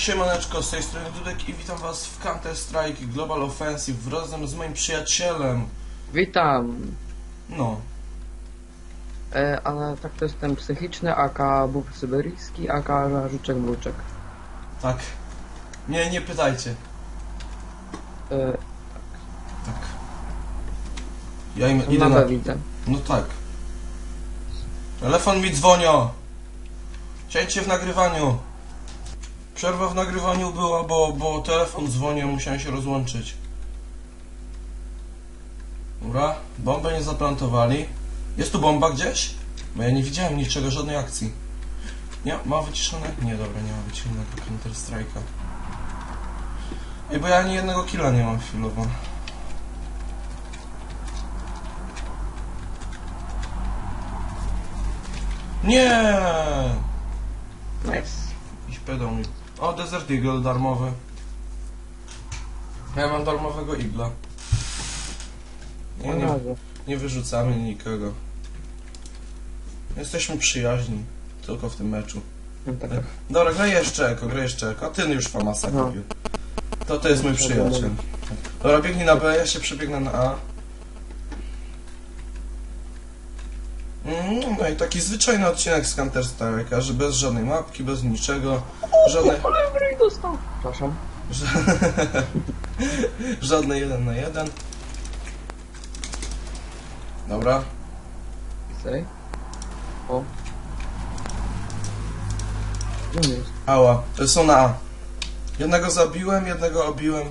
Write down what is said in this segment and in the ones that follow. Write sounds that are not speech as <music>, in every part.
Siemaneczko, z tej strony Dudek i witam was w Counter Strike Global Offensive razem z moim przyjacielem. Witam. No, E, ale tak to jestem psychiczny, aka bób syberyjski, aka żuczek bluczek. tak. Nie, nie pytajcie. E, Tak. Ja im idę na widzę. No tak. Telefon mi dzwonią. Cięcie w nagrywaniu. Przerwa w nagrywaniu była, bo, bo telefon dzwonił, musiałem się rozłączyć. Dobra, bombę nie zaplantowali. Jest tu bomba gdzieś? Bo ja nie widziałem niczego, żadnej akcji. Nie, ma wyciszone? Nie, dobra, nie ma wyciszonego Counter Strike'a. Ej, bo ja ani jednego killa nie mam chwilowo. Nie! Nice. Jakiś pedał mi. O, Desert Eagle darmowy. Ja mam darmowego igla. Nie, nie wyrzucamy nikogo. Jesteśmy przyjaźni. Tylko w tym meczu. No, tak. Dobra, graj jeszcze eko, graj jeszcze eko. A ty już famasa No. kupił. To to jest mój przyjaciel. Dobra, biegnij na B, ja się przebiegnę na A. Mm, No i taki zwyczajny odcinek z Counter Strike'a, że bez żadnej mapki, bez niczego, żadne, Ale wryj dostał. Przepraszam. <laughs> żadne jeden na jeden. Dobra, Sej. O. Gdzie on jest? ała, to są na A. Jednego zabiłem, jednego obiłem.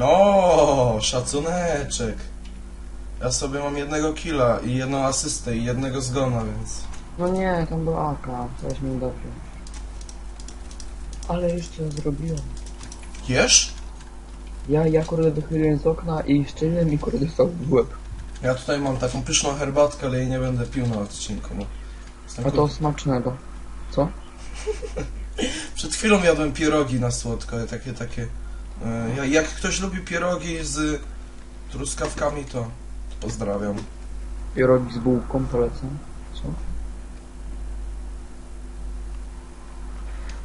No, szacuneczek. Ja sobie mam jednego killa i jedną asystę i jednego zgona, więc... No nie, tam był aka. Coś mi dobrze. Ale jeszcze zrobiłem. Jesz? Ja, ja kurde wychyliłem z okna i szczeliłem i kurde dostał w łeb. Ja tutaj mam taką pyszną herbatkę, ale jej nie będę pił na odcinku. Jestem A kur- to smacznego. Co? <laughs> Przed chwilą jadłem pierogi na słodko, takie, takie... e, ja- Jak ktoś lubi pierogi z truskawkami, to pozdrawiam. Pierogi z bułką polecam. Co?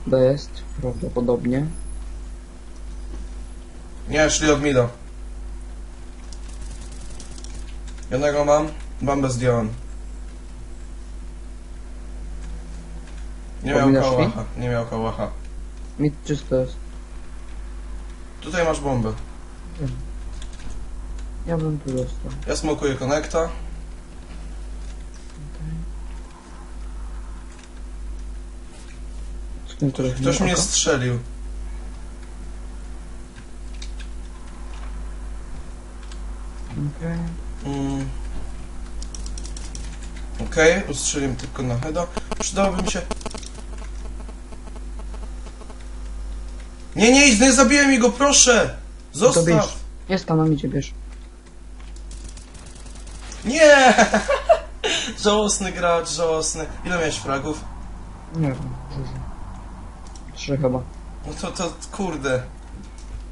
B jest prawdopodobnie. Nie, szli od mida. Jednego mam, bombę zdjąłem. Nie miał Pominasz mi? kałacha, nie miał kałacha. Mid czysto jest. Tutaj masz bombę. Ja bym tu dostał. Ja smokuję konekta. Ktoś mnie strzelił. Okej. Mm. Okej, ustrzeliłem tylko na heada. Przydałoby mi się... Nie, nie, idź, nie zabiję mi go, proszę! To Zostaw! bierz. Jest tam, na midzie bierz. Nie! <laughs> żałosny gracz, żałosny. Ile miałeś fragów? Nie wiem. Trzy chyba. No to, to, kurde.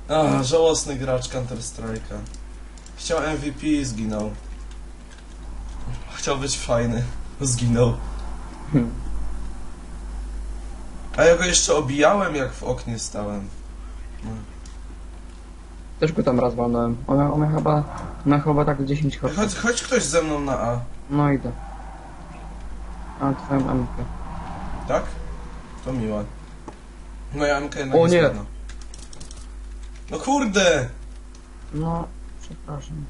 A, żałosny gracz Counter Strike'a. Chciał MVP i zginął. Chciał być fajny. Zginął. Hmm. <laughs> A ja go jeszcze obijałem, jak w oknie stałem. Też go tam raz walnąłem. On miał, on miał chyba, on miał chyba tak 10 Chodź, chodź. chodź ktoś ze mną na A, No idę. A twoją MK. tak? To miłe. Moja MK jednak O jest nie. ładna. No kurde! No, przepraszam.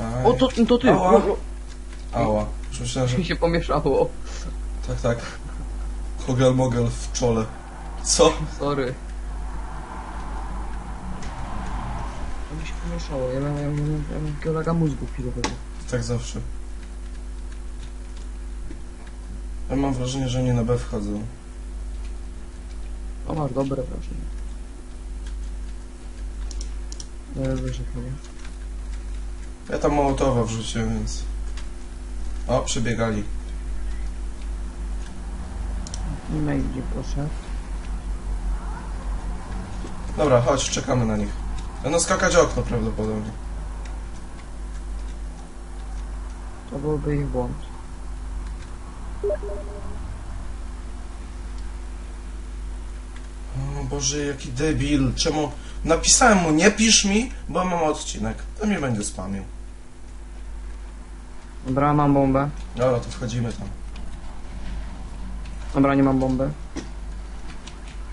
Aj. O, to, to ty! Ała. O, o, Ała. Już myślałem, że... mi się pomieszało. Tak, tak. Hogel mogel w czole. Co? Sorry. To mi się pomieszało. Ja miałem, ja miałem, ja takiego laga mózgu chwilowego. Tak zawsze. Ja mam wrażenie, że nie na B wchodzą. O, masz dobre wrażenie. No, wiesz, jak mówię. Ja tam Mołotowa wrzuciłem, więc... O, przebiegali. Nie ma gdzie poszedł. Dobra, chodź, czekamy na nich. Będą skakać okno prawdopodobnie. To byłby ich błąd. O Boże, jaki debil. Czemu? Napisałem mu, nie pisz mi, bo mam odcinek. To mnie będzie spamił. Dobra, mam bombę. Dobra, to wchodzimy tam. Dobra, nie mam bomby.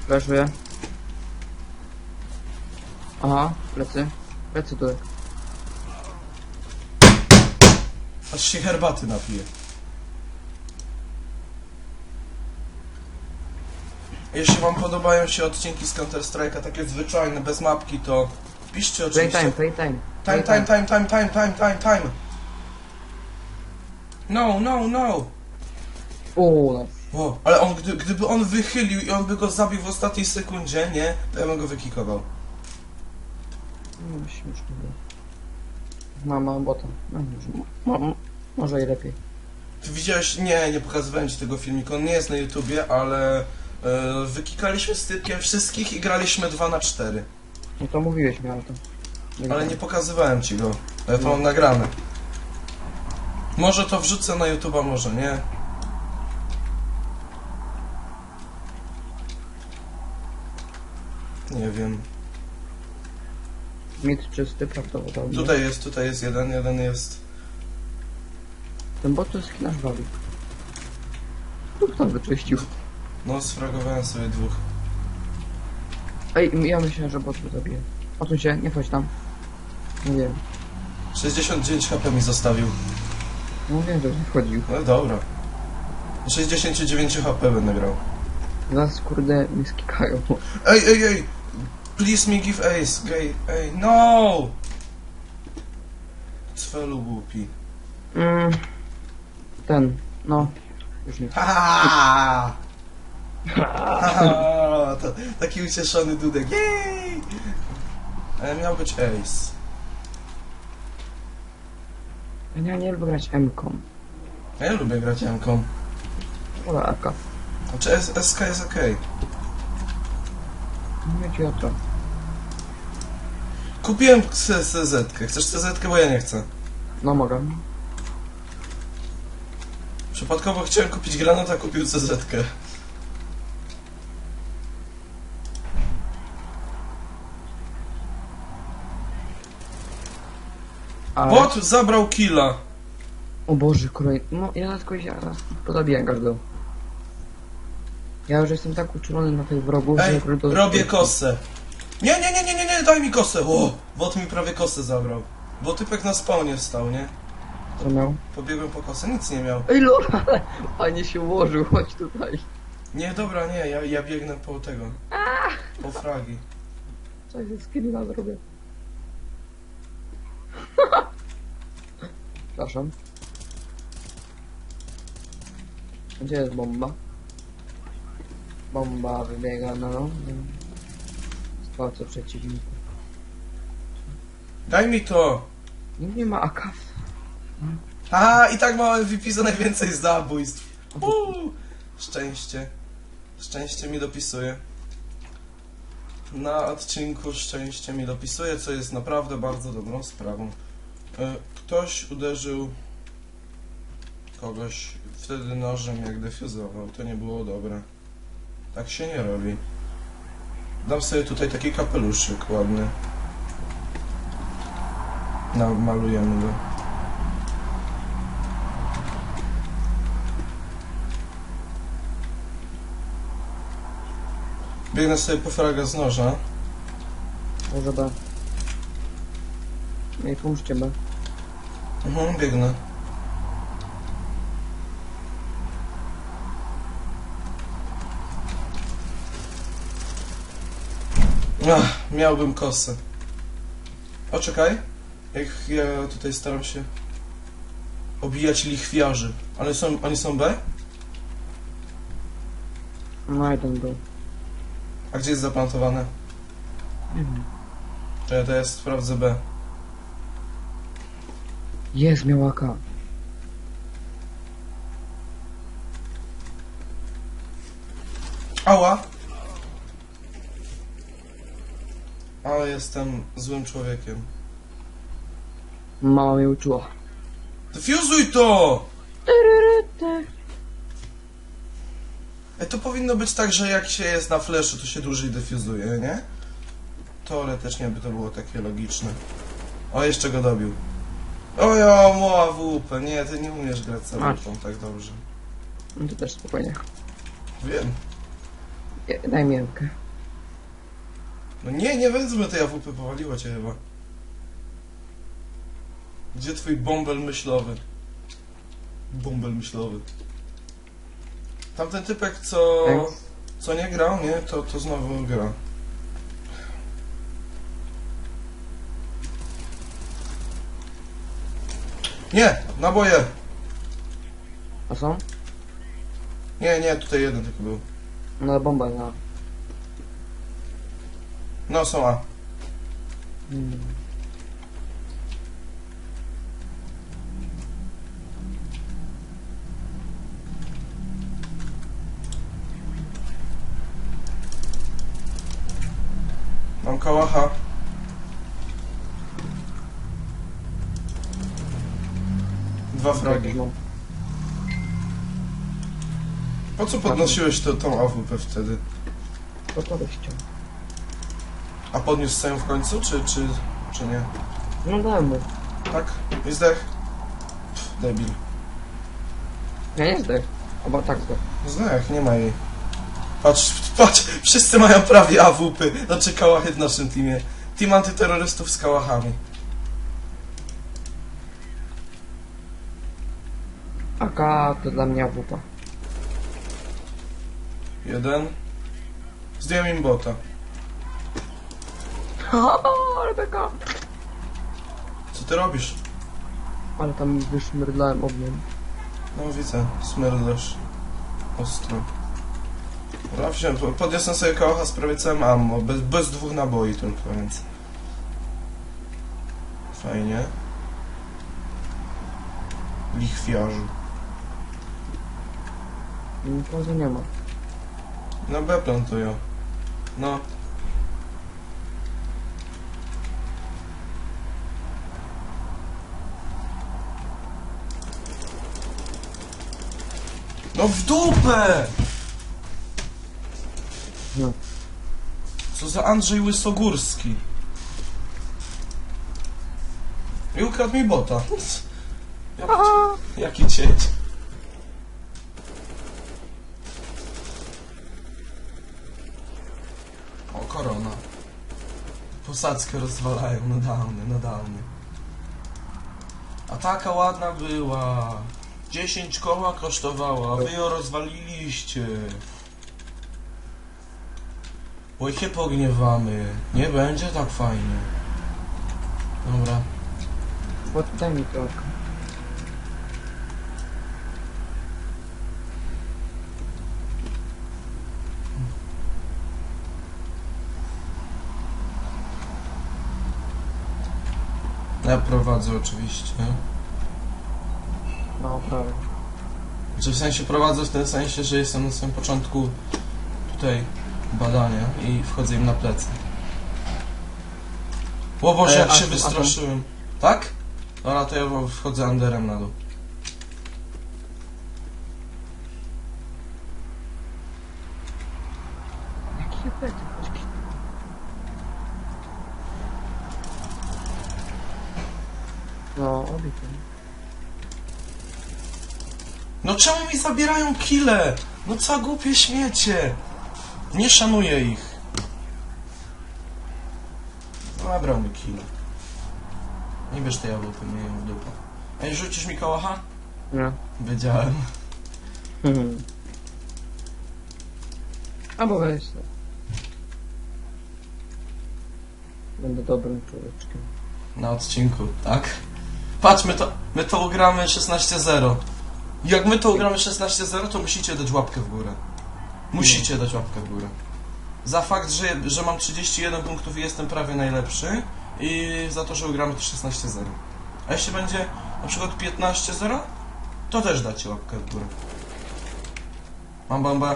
Fleszuję. Aha, plecy. Plecy tutaj. Aż się herbaty napije. Jeśli wam podobają się odcinki z Counter Strike'a, takie zwyczajne, bez mapki, to piszcie Play oczywiście. time, play time. Time, time, time, time, time, time, time, time. No, no, no. O, no. O, ale on, gdy, gdyby on wychylił i on by go zabił w ostatniej sekundzie, nie? To ja bym go wykikował. No, śmieszne było. Mam, mam bota. No, może, mo- może i lepiej. Ty widziałeś? Nie, nie pokazywałem ci tego filmiku. On nie jest na YouTubie, ale e, wykikaliśmy z typkiem wszystkich i graliśmy 2 na 4 No to mówiłeś mi, ale to... Ale nie pokazywałem ci go. Ja to mam nagrane. Może to wrzucę na YouTuba, może nie. Nie wiem. Mit czysty prawdopodobnie. Tutaj jest, tutaj jest jeden, jeden jest. Ten bot to jest nasz walik. Tu kto wyczyścił? No, sfragowałem sobie dwóch. Ej, ja myślę, że bot go zabije. Odsuń się, nie chodź tam. Nie wiem. 69 HP mi zostawił. No wiem, że nie wchodził. No dobra. 69 HP będę grał. Zaraz kurde mi skikają. Ej, ej, ej! Please me give ace, gay, ej, no! Cfelu głupi. Mm, ten, no. Już nie. Ha, ha, ha, to taki ucieszony dudek, jej! Ale miał być ace. Ja nie, nie lubię grać M-ką. Ja lubię grać Janką. Wolę AK. Znaczy S SK jest okej. Mówię ci o to. Kupiłem CZ. -kę. Chcesz CZ, bo ja nie chcę. No mogę. Przypadkowo chciałem kupić granat, a kupił CZ. -kę. Ale... Bot zabrał killa. O Boże, kolej. No ja tylko ja podobiłem każdą. Ja już jestem tak uczulony na tych wrogów, Ej, że robię kosę. Nie, nie, nie, nie, nie, daj mi kosę. O, bot mi prawie kosę zabrał. Bo typek na spawnie wstał, nie? Co miał? Pobiegłem po kosę, nic nie miał. Ej lol, ale fajnie się ułożył, chodź tutaj. Nie, dobra, nie, ja, ja biegnę po tego. Po fragi. Co się screena zrobię? <laughs> Przepraszam. Gdzie jest bomba? Bomba wybiega na no. Spłacę przeciwniku. Daj mi to. Nie ma AK. A, i tak ma MVP za najwięcej zabójstw. Uuu, szczęście. Szczęście mi dopisuje. Na odcinku szczęście mi dopisuje, co jest naprawdę bardzo dobrą sprawą. E, Ktoś uderzył kogoś wtedy nożem, jak defuzował. To nie było dobre. Tak się nie robi. Dam sobie tutaj taki kapeluszyk ładny. Namalujemy go. Biegnę sobie po fraga z noża. Może B. Ej, pomóżcie B. Mhm, biegnę. Ach, miałbym kosę. O, czekaj. Jak ja tutaj staram się obijać lichwiarzy. Ale są, oni są B? No jeden był. A gdzie jest zaplantowane? Czekaj, to ja sprawdzę B. Jest, miał AK. Ała! Ale jestem złym człowiekiem. Mama mnie uczyła. Defuzuj to! E, to powinno być tak, że jak się jest na flashu, to się dłużej defuzuje, nie? Teoretycznie by to było takie logiczne. O, jeszcze go dobił. O ja, moła WP. Nie, ty nie umiesz grać z Masz. WP tak dobrze. No to też spokojnie. Wiem. Daj mi rękę. No nie, nie wezmę tej AWP, powaliło cię chyba. Gdzie twój bąbel myślowy? Bąbel myślowy. Tamten typek, co, co nie grał, nie? To, to znowu gra. Nie! Naboje! A są? Nie, nie, tutaj jeden tylko był. No bomba na. No, są A. Hmm. Mam kałacha. Dwa fragi. Po co podnosiłeś to, tą AWP wtedy? To to chciał. A podniósł sobie w końcu, czy, czy, czy nie? No daj mu. Tak? I zdech? Pff, debil. Ja nie zdech. Albo tak zdech. Zdech, nie ma jej. Patrz, patrz, wszyscy mają prawie AWP. Znaczy kałachy w naszym teamie. Team antyterrorystów z kałachami. AK to dla mnie awupa. Jeden. Zdjąłem im bota. <laughs> Rebeka! Co ty robisz? Ale tam wyszmrdlałem ogniem. No widzę, smerdlasz. Ostro. Wziąłem, po- podniosłem sobie kałacha z prawie całym ammo, bez, bez dwóch naboi tylko, więc... Fajnie. Lichwiarzu. Nikogo nie ma. No B plantują. No. No w dupę! No. Co za Andrzej Łysogórski? I ukradł mi bota. <laughs> Jaki, jaki. O, korona. Posadzkę rozwalają, no downy, no downy. A taka ładna była. 10 koła kosztowała, a wy ją rozwaliliście. Oj się pogniewamy. Nie będzie tak fajnie. Dobra. Bo daj mi trochę. Ja prowadzę oczywiście. No, prawie. Znaczy w sensie prowadzę w tym sensie, że jestem na samym początku tutaj badania i wchodzę im na plecy. Boże, E, jak a się a wystraszyłem. Tak? Dobra, to ja wchodzę underem na dół. Jaki efekt? No, obity. No czemu mi zabierają kile? No co głupie śmiecie? Nie szanuję ich. Zabrał mi kile. Nie bierz tej jabłki, nie jem w dupę. Ej, rzucisz mi kałacha? Nie. Wiedziałem. Mhm. Albo weź to. Będę dobrym człowieczkiem. Na odcinku, tak? Patrz, my to, my to ugramy 16-0. Jak my to ugramy 16-0, to musicie dać łapkę w górę. Musicie dać łapkę w górę. Za fakt, że, że mam 31 punktów i jestem prawie najlepszy i za to, że ugramy to 16-0. A jeśli będzie na przykład 15-0, to też dacie łapkę w górę. Mam bombę.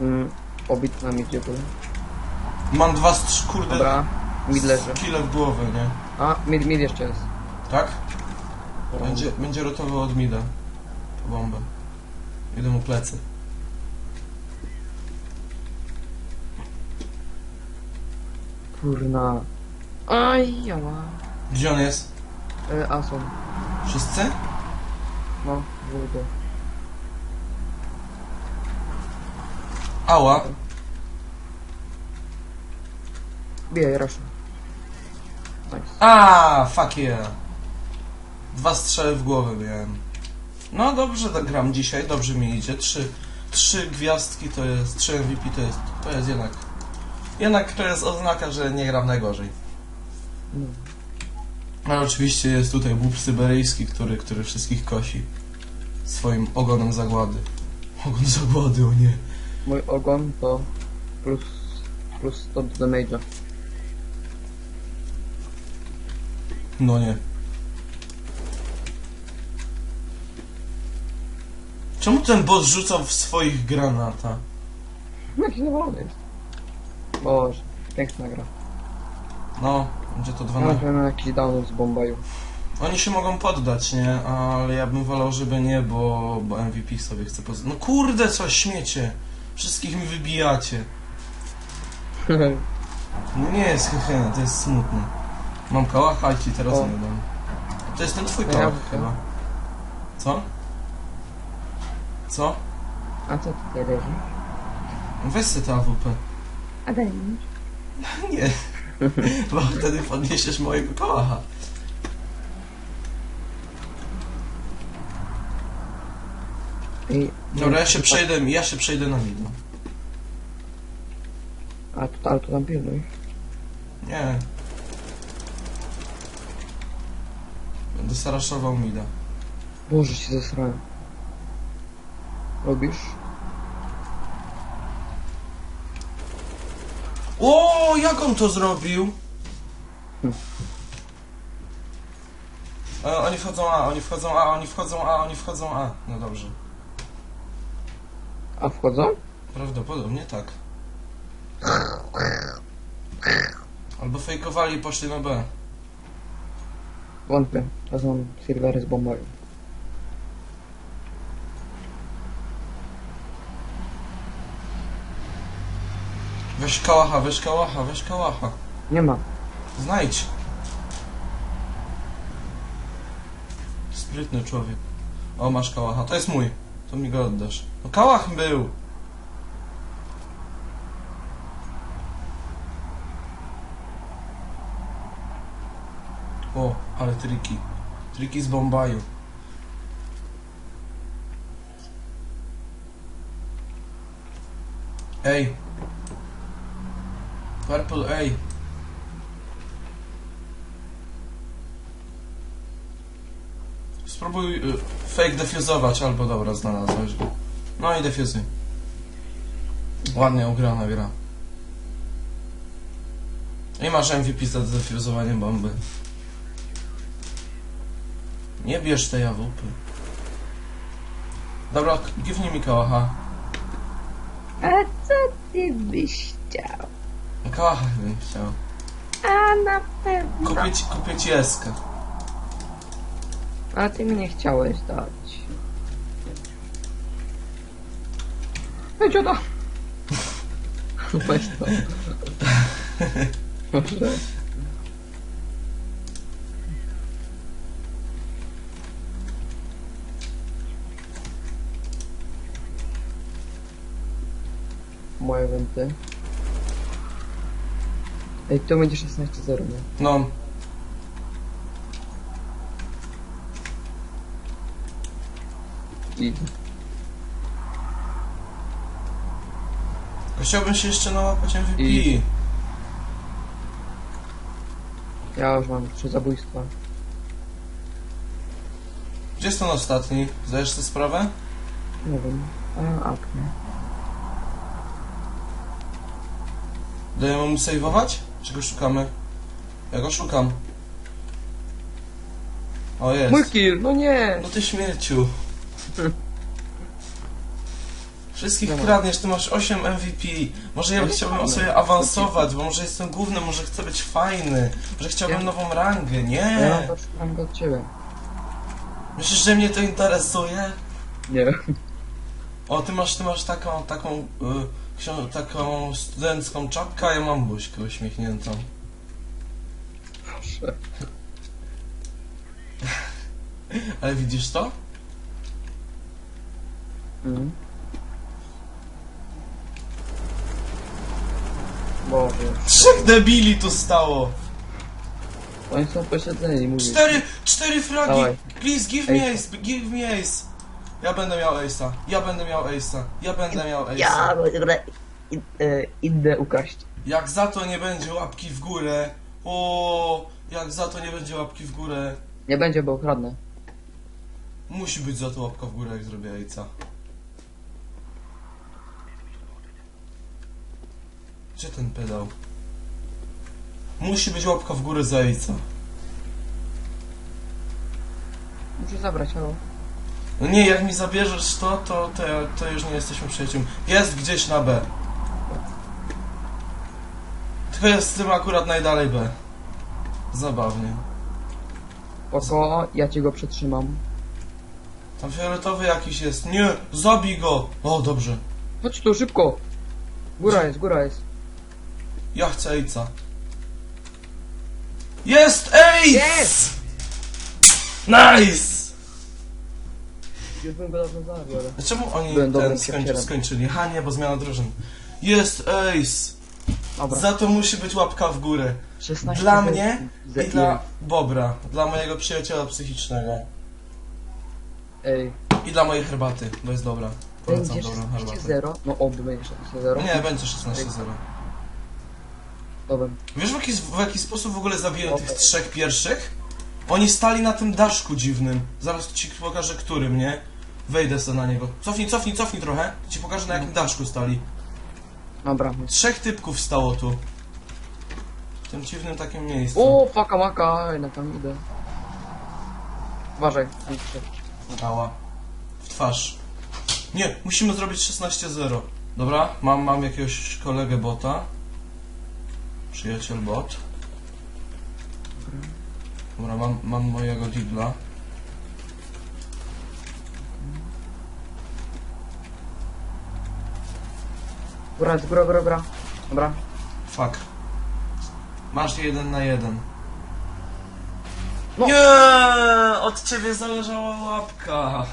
Mm, obit na midzie był. Mam dwa strz- kurde Dobra, mid leży. kile w głowę, nie? A, mid, mid jeszcze jest. Tak? Będzie, będzie rotował od mida. Bombę. Idę mu plecy. Kurna. Aj, jała. Gdzie on jest? E, Ason. Wszyscy? No, długo. Ała. Bijaj, rasza. Nice. A, fuck yeah. Dwa strzały w głowę miałem. No dobrze tak gram dzisiaj, dobrze mi idzie. Trzy, trzy gwiazdki to jest, trzy MVP to jest, to jest jednak, jednak to jest oznaka, że nie gram najgorzej. No. Ale oczywiście jest tutaj bób syberyjski, który, który wszystkich kosi swoim ogonem zagłady. Ogon zagłady, o nie. Mój ogon to plus, plus 100 do damage'a. No nie. Czemu ten boss rzucał w swoich granata? Jaki jest. Boże, piękna gra. No, będzie to Ja 12. na jakiś download z Bombaju. Oni się mogą poddać, nie? Ale ja bym wolał, żeby nie, bo, bo MVP sobie chce poz... No kurde, co śmiecie! Wszystkich mi wybijacie. <laughs> No nie jest hehe, to jest smutne. Mam kałacha i ci teraz O. nie dam. To jest ten twój Ja kałach chyba. Co? Co? A co tutaj leży? Weź sobie tę AWP. A daj mi. <laughs> Nie. Bo wtedy podniesiesz mojego kałacha. I... Dobra, ja się przejdę, ja się przejdę na midno. A to, ale to tam pilnuj. Nie. Będę saraszował mida. Boże, się zesrałem. Robisz? O, jak on to zrobił? E, oni wchodzą A, oni wchodzą A, oni wchodzą A, oni wchodzą A. No dobrze. A wchodzą? Prawdopodobnie tak. Albo fejkowali i poszli na B. Wątpię. To są silvery z Bombaju. Weź kałacha, weź kałacha, weź kałacha. Nie ma. Znajdź. Sprytny człowiek. O, masz kałacha. To jest mój. To mi go oddasz. No kałach był. O, ale triki. Triki z Bombaju. Ej. Purple, ej. Spróbuj y, fake defuzować, albo dobra, znalazłeś go. No i defuzuj. Ładnie ugrana gra. I masz MVP za defuzowanie bomby. Nie bierz tej AWP. Dobra, giwnij mi kałacha. A co ty byś chciał? Kałacha bym chciał. A na pewno. Kupię ci, kupię ci eskę. Ale ty mi nie chciałeś dać. Ej, dzioda! <laughs> Weź to. Proszę. Moje wenty. Ej, to będzie 16-0, nie? No. I Chciałbym się jeszcze nałapać MVP. I- ja już mam trzy zabójstwa. Gdzie jest ten ostatni? Zdajesz sobie sprawę? Nie wiem. A, akne. Dajemy mu saveować? Czy go szukamy? Ja go szukam. O jest. Mój kill, no nie! No ty śmierciu. Wszystkich Dobra. kradniesz, ty masz 8 MVP. Może ja No to chciałbym fajne. sobie awansować, bo może jestem główny, może chcę być fajny. Może chciałbym Ja- nową rangę. Ja Nie. mam go od ciebie. Myślisz, że mnie to interesuje? Nie. O, ty masz, ty masz taką, taką, y, taką studencką czapkę, a ja mam buźkę uśmiechniętą. Proszę. <laughs> Ale widzisz to? Mhm. Boże. Trzech debili tu stało! Oni są posiedzeni, mówię. Cztery, cztery fragi! Dawaj. Please give me Ej. ace, give me ace! Ja będę miał ace'a, ja będę miał ace'a, ja będę miał ace'a. Ja będę i- e, idę ukraść. Jak za to nie będzie łapki w górę, o, jak za to nie będzie łapki w górę, Nie będzie, bo ukradnę. musi być za to łapka w górę, jak zrobię ace'a. Gdzie ten pedał? Musi być łapka w górę za ace'a. Muszę zabrać, halo. No nie, jak mi zabierzesz to, to, to, to już nie jesteśmy przyjaciółmi. Jest gdzieś na B. Tylko jest z tym akurat najdalej B. Zabawnie. Oko, ja ci go przetrzymam. Tam fioletowy jakiś jest. Nie, zabij go! O, dobrze. Chodź tu, szybko! Góra jest, góra jest. Ja chcę Ejca. Jest Ace! Jest! Nice! Już bym go dawno zabiorę. Czemu oni Byłem dobrym ten skończy, skończyli? Ha, nie, bo zmiana drużyn. Jest Ace! Dobra. Za to musi być łapka w górę. 16 Dla mnie za I dla? Bobra, dla mojego przyjaciela psychicznego. Ej, I dla mojej herbaty, bo jest dobra. Polecam będzie dobrą herbatę. 16-0. No oby będzie 16-0. Nie, będzie 16-0. Dobra. Wiesz w jaki, w jaki sposób w ogóle zabiłem tych trzech pierwszych? Oni stali na tym daszku dziwnym. Zaraz ci pokażę którym, nie? Wejdę sobie na niego. Cofnij, cofnij, cofnij trochę. Ci pokażę na jakim daszku stali. Dobra. Trzech typków stało tu. W tym dziwnym takim miejscu. O, faka maka, na tam idę. Uważaj. strzel. Ała. W twarz. Nie, musimy zrobić 16-0. Dobra, mam, mam jakiegoś kolegę bota. Przyjaciel bot. Dobra, mam, mam mojego digla. Góra góra, góra, góra. Dobra. Fuck. Masz jeden na jeden. No. Nie! Od ciebie zależała łapka.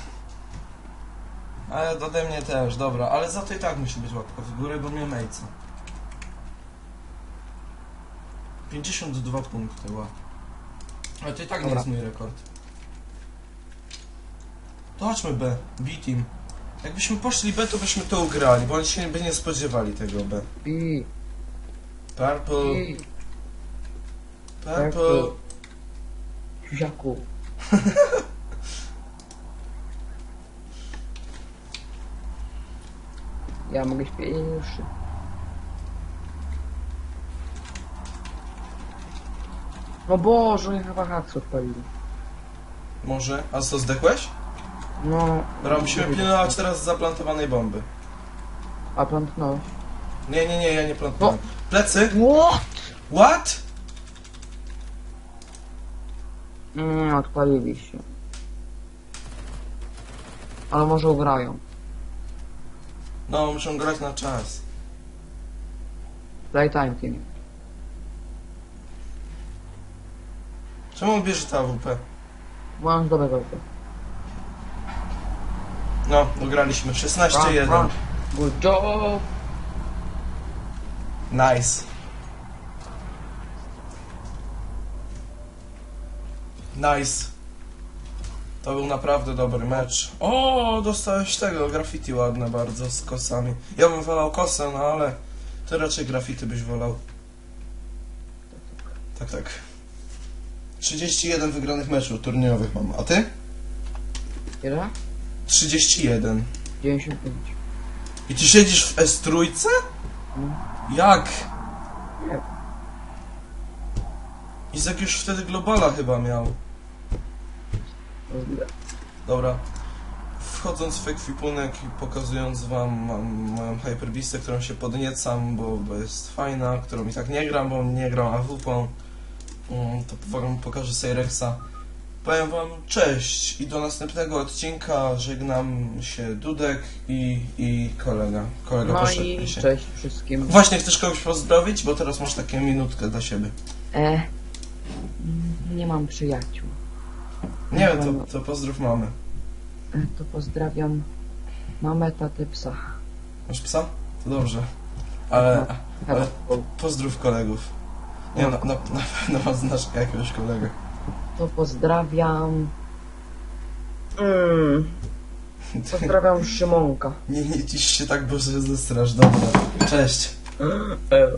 Ale ode mnie też, dobra. Ale za to i tak musi być łapka w górę, bo mnie mejca. 52 punkty, ła. Ale to i tak nie Dobra. jest mój rekord. To chodźmy B, B team. Jakbyśmy poszli B, to byśmy to ugrali, bo oni się by nie spodziewali tego B. I, Purple, i, purple. Siusiaku. <laughs> Ja mogę śpiewać pierwszy. No Boże, oni chyba haks odpalili. Może? A co, zdechłeś? No... Dobra, musimy pilnować teraz zaplantowanej bomby. A plantnąłeś? Nie, nie, nie, ja nie plantowałem. Plecy? What? What? Mm, odpalili się. Ale może ugrają. No, muszą grać na czas. Playtime team. Czemu bierze ta AWP? Mam dobre walkę. No, ugraliśmy. 16-1. Good job! Nice. Nice. To był naprawdę dobry mecz. O, dostałeś tego, graffiti ładne bardzo, z kosami. Ja bym wolał kosę, no ale ty raczej graffiti byś wolał. Tak, tak. 31 wygranych meczów turniejowych mam, a ty? Ile? 31. 95. I ty siedzisz w S3? No. Jak? Nie. Izak już wtedy globala chyba miał. Dobra. Wchodząc w ekwipunek i pokazując wam mam moją Hyperbistę, którą się podniecam, bo, bo jest fajna, którą i tak nie gram, bo nie gram AWP. Mm, to wam pokażę Cyrexa. Powiem wam cześć i do następnego odcinka żegnam się Dudek i, i kolega. Kolega No poszedł i się. cześć wszystkim. Właśnie, chcesz kogoś pozdrowić? Bo teraz masz takie minutkę dla siebie. E, mm, nie mam przyjaciół. Nie, No, no. to, to pozdrów mamy. E, to pozdrawiam mamę, tatę, psa. Masz psa? To dobrze. Ale, ale Hello. pozdrów kolegów. Nie, na, na, na pewno znasz jakiegoś kolegę. To pozdrawiam... Mm, <laughs> pozdrawiam Szymonka. Nie, nie cisz się tak, bo się zestrasz. Dobra, cześć. E.